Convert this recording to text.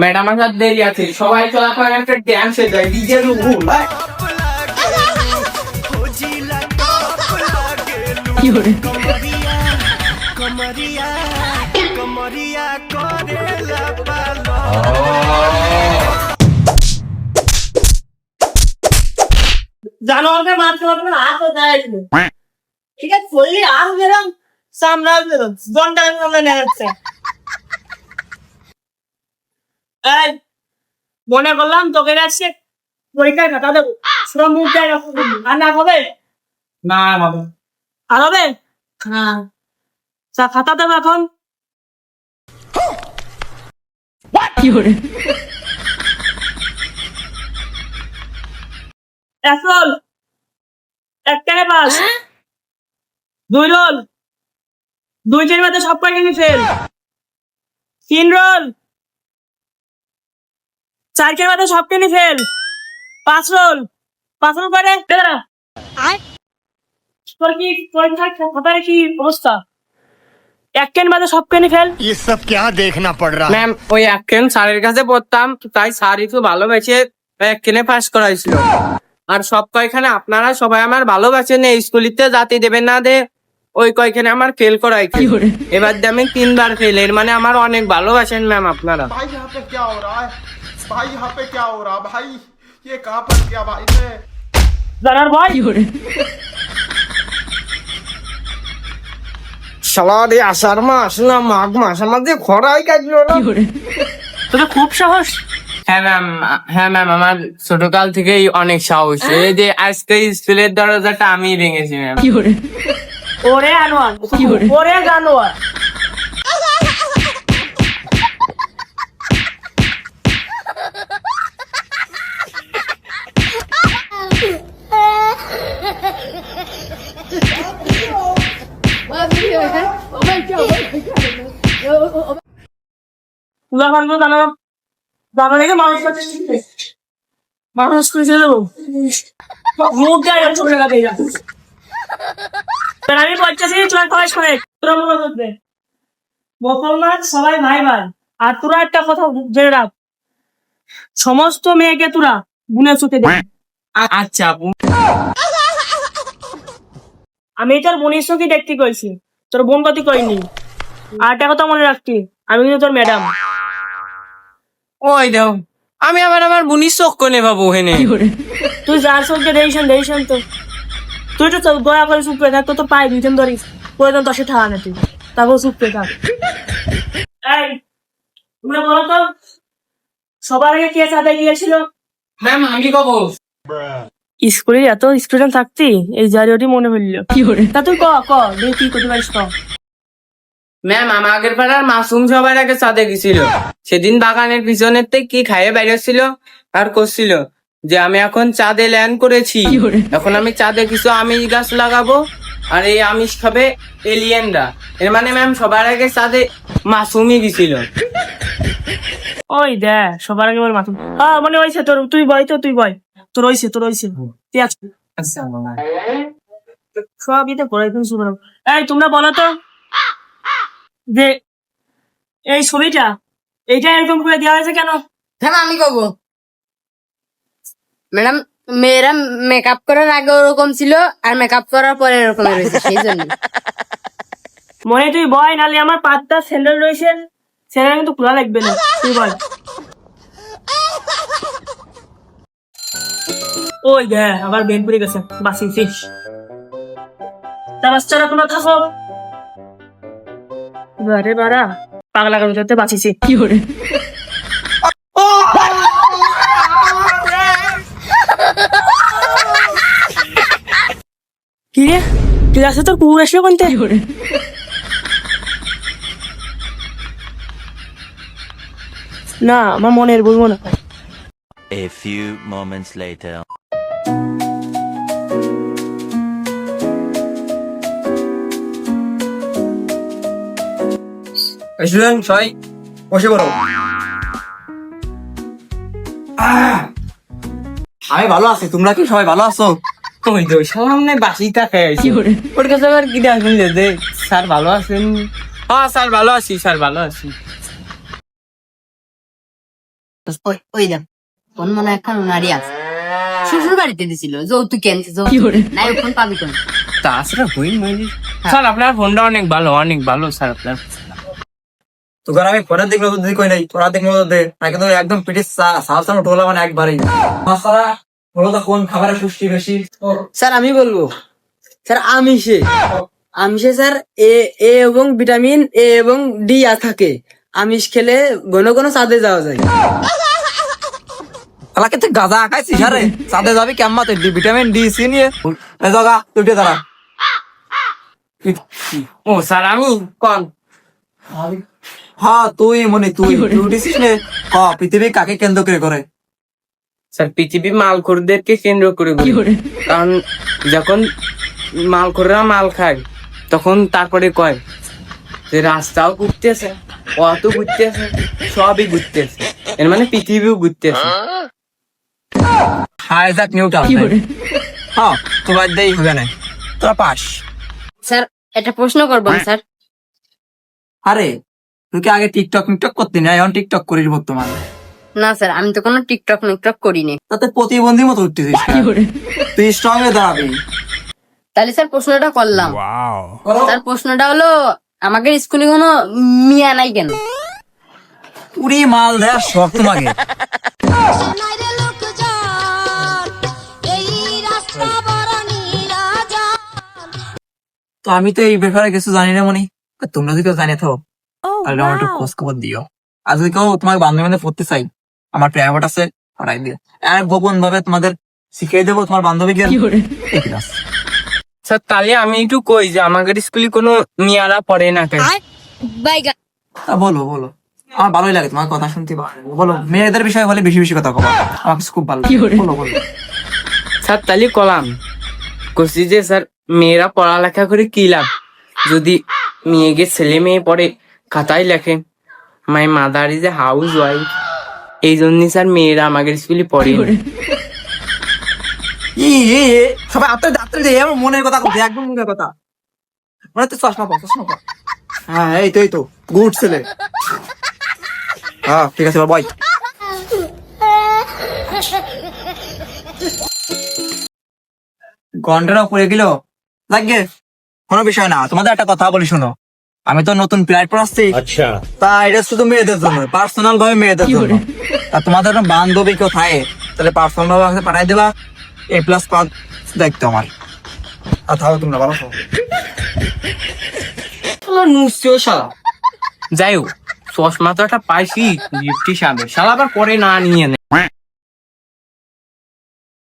Madam আমার সাথে দেরি আছে। সবাই চলাফেরা একটা ড্যান্সে যায় ডিজে রুল জানোয়ারকে মারতে পারবে না হাতও দেয় ঠিক আছে ঘণ্টা সামনে নিয়ে যাচ্ছে এই মনে করলাম তোকে কাছে পরীক্ষায় খাতা দেবো সুরম মুখ দেয় আর না হবে না। আর হবে? হ্যাঁ। তা খাতা দেবো এখন। এক রোল। পাস। দুই রোল। দুই তিন মধ্যে সব কয়টা নিয়ে ফেল। তিন রোল। চারটের মধ্যে সব টেনে ফেল পাঁচ রোল পাঁচ রোল করে বেরা তোর কি পরীক্ষার খাতায় কি অবস্থা এক কেন বাদে সব কেনে ফেল ये सब क्या देखना पड़ रहा है ম্যাম ওই এককেন স্যারের কাছে পড়তাম তাই স্যার একটু ভালোবেসে এককেনে পাস করাইছিল আর সব কয়খানে আপনারা সবাই আমার ভালোবাসেন এই স্কুলিতে জাতি দেবেন না দে ওই কয়খানে আমার ফেল করাই এবার দিয়ে আমি তিনবার ফেল এর মানে আমার অনেক ভালোবাসেন ম্যাম আপনারা भाई यहाँ पे क्या हो रहा है भाई यहाँ पे क्या हो रहा भाई ये कहाँ पर गया भाई मैं জানার ভাই সালারে আষাঢ় মাস না মাঘ মাস আমাদের খরাই কাটলো না তোদের খুব সাহস হ্যাঁ ম্যাম হ্যাঁ ম্যাম আমার ছোটকাল থেকেই অনেক সাহস এই যে আজকে স্কুলের দরজাটা আমি ভেঙেছি ম্যাম ওরে আনোয়ার ওরে জানোয়ার জানো জানো মানুষ। মানুষ দেবো। মুখ চলে যা আমি করে তোরা মনে করবে। মুসলমান সবাই ভাই ভাই। আর তোরা একটা কথা জেনে রাখ। সমস্ত মেয়েকে তোরা গুনে চুকে দে আচ্ছা আপু। আমি তোর বোনের সঙ্গে দেখতে কইছি। তোর বোন গতি কইনি। আর একটা কথা মনে রাখতি আমি কিন্তু তোর ম্যাডাম ওই দাও আমি আবার আমার বুনির চোখ কোনে পাবো হেনে তুই যার সঙ্গে দেইছেন দেইছেন তো। তুই তো তোর দয়া করে চুপ থাক তোর তো পাই দিতেন ধরিস। প্রয়োজন দশে থাকা না তুই। তারপর চুপ থাক। এই তোমরা বলো তো সবার আগে কে চাঁদা গিয়েছিল? ম্যাম আমি কব স্কুলের এত স্টুডেন্ট থাকতি এই জারিওটি মনে পড়ল। তা তুই ক ক দেখি কি করতে পারিস ক ম্যাম আমাদের পাড়ার মাসুম সবার আগে চাঁদে গেছিল। সেদিন বাগানের পিছনের থেকে কি খাইয়ে বেরোচ্ছিল আর করছিল যে আমি এখন চাঁদে ল্যান্ড করেছি। এখন আমি চাঁদে কিছু আমিষ গাছ লাগাবো আর এই আমিষ খাবে এলিয়েনরা। এর মানে ম্যাম সবার আগে চাঁদে মাসুমই গেছিল। ওই দে সবার আগে বল মাথা হ্যাঁ মনে হয়েছে তোর তুই বয় তো তুই বয়। তোর হয়েছে তোর হয়েছে তুই আছিস আচ্ছা সবই তো পড়াই তুমি শুনে এই তোমরা বলো তো। যে এই ছবিটা এইটা এরকম করে দেওয়া হয়েছে কেন? হ্যাঁ আমি কব ম্যাডাম মেয়েরা মেকআপ করার আগে ওরকম ছিল আর মেকআপ করার পরে এরকম রয়েছে সেই জন্য। মনে তুই বয় নালে আমার পাঁচটা স্যান্ডেল রয়েছে স্যান্ডেল কিন্তু খোলা লাগবে না তুই বল ওই দে আবার বেন পড়ে গেছে বাসিছিস তা বাচ্চারা কোনো থাকো বারে বারা পাগলা কামিতে বাঁচিছি। কি করে কি রে? ক্লাসে তোর কুকুর এসে কোনতে? না আমার মনের বলব না A few moments later. Student সবাই বসে পড়ো। আমি ভালো আছি তোমরা কি সবাই ভালো আছো? ওই তো সামনে বাসিটা খেয়েছি ওর কাছে আবার কি ডাকুন দে স্যার ভালো আছেন? হ্যাঁ স্যার ভালো আছি স্যার ভালো আছি। ওই ওই দেখ কোন মনে একখান নারী আছে। শ্বশুর বাড়িতে দিছিল যৌতুক। যৌতুক নাই ওখান পাবি কোন তাছাড়া হই মাইলি স্যার আপনার ফোনটা অনেক ভালো অনেক ভালো স্যার আপনার। তোকে আমি পরের দিক নজর কই নাই পরের দিক নজর দে। না কিন্তু একদম পিঠে সাল সাল টোলা মানে একবারেই। মাসারা বলো তো কোন খাবারে পুষ্টি বেশি? স্যার আমি বলব। স্যার আমিষে। আমিষে স্যার এ এ এবং ভিটামিন এ এবং ডি আর থাকে। আমিষ খেলে ঘন ঘন চাঁদে যাওয়া যায়। শালা কিন্তু গাঁজা খাইছিস আরে সাথে যাবি কেমন তুই? ডি ভিটামিন ডি সি নিয়ে। এই জায়গা তুই দাঁড়া। ও স্যার আমি কন? হ্যাঁ তুই মনে তুই। উঠেছিস নে। ক পৃথিবী কাকে কেন্দ্র করে করে? স্যার পৃথিবী মালখোরদেরকে কেন্দ্র করে গড়ে। কারণ যখন মালখোররা মাল খায় তখন তারপরে কয় যে রাস্তাও ঘুরতেছে অত ঘুরতেছে সবই ঘুরতেছে। এর মানে পৃথিবীও ঘুরতেছে। আইজাক নিউটন হ্যাঁ তোমার দেই হবে না। তোরা পাস। স্যার একটা প্রশ্ন করব স্যার। আরে তুই কি আগে টিকটক মিকটক করতি না? এখন টিকটক করিস বর্তমানে। না স্যার আমি তো কোনো টিকটক মিকটক করিনি। তাতে প্রতিবন্ধী মতো উঠতেছিস? তুই স্ট্রং হয়ে দাঁড়াবি। তাহলে স্যার প্রশ্নটা করলাম। স্যার প্রশ্নটা হলো আমাদের স্কুলে কোনো মিয়া নাই কেন? পুরি মাল দেয় সব তোমাকে। তো আমি তো এই ব্যাপারে কিছু জানি না মনি। তোমরা যদি কেউ জানে তো তাহলে আমার একটু খোঁজ খবর দিও। যদি কেউ তোমার বান্ধবী বান্ধব পড়তে চাই। আমার প্রাইভেট আছে পড়াই দিও। আর গোপন ভাবে তোমাদের শিখিয়ে দেবো তোমার বান্ধবীকে স্যার তাহলে আমি একটু কই যে আমাদের স্কুলে কোনো মেয়ারা পড়ে না কেন? বলো বলো। আমার ভালোই লাগে তোমার কথা শুনতে ভালো বলো মেয়েদের বিষয়ে বলে বেশি বেশি কথা বলো। আমার খুব ভালো বলো বলো। স্যার তাহলে কলাম। করছি যে স্যার মেয়েরা পড়ালেখা করে কি লাভ? যদি মেয়েকে ছেলে মেয়ে পড়ে খাতায় লেখে। My mother is a housewife এই জন্যই স্যার মেয়েরা আমাদের স্কুলে পড়ে। ই ই, মনের কথা মনের কথা। চশমা হ্যাঁ তো হ্যাঁ ঠিক আছে পড়ে গেল। লাগে কোনো বিষয় না তোমাদের একটা কথা বলি শোনো। আমি তো নতুন ফ্লাইট আসছি আচ্ছা। তা এটা শুধু মেয়েদের জন্য পার্সোনাল ভাবে মেয়েদের জন্য। তা তোমাদের বান্ধবী কেউ থাকে? তাহলে পার্সোনাল ভাবে আমাকে পাঠাই দেবা। এ প্লাস পাঁচ দেখতো আমার। আর তাহলে তোমরা ভালো যাই হোক চশমা তো একটা পাইছি গিফটি সামনে শালা আবার পরে না নিয়ে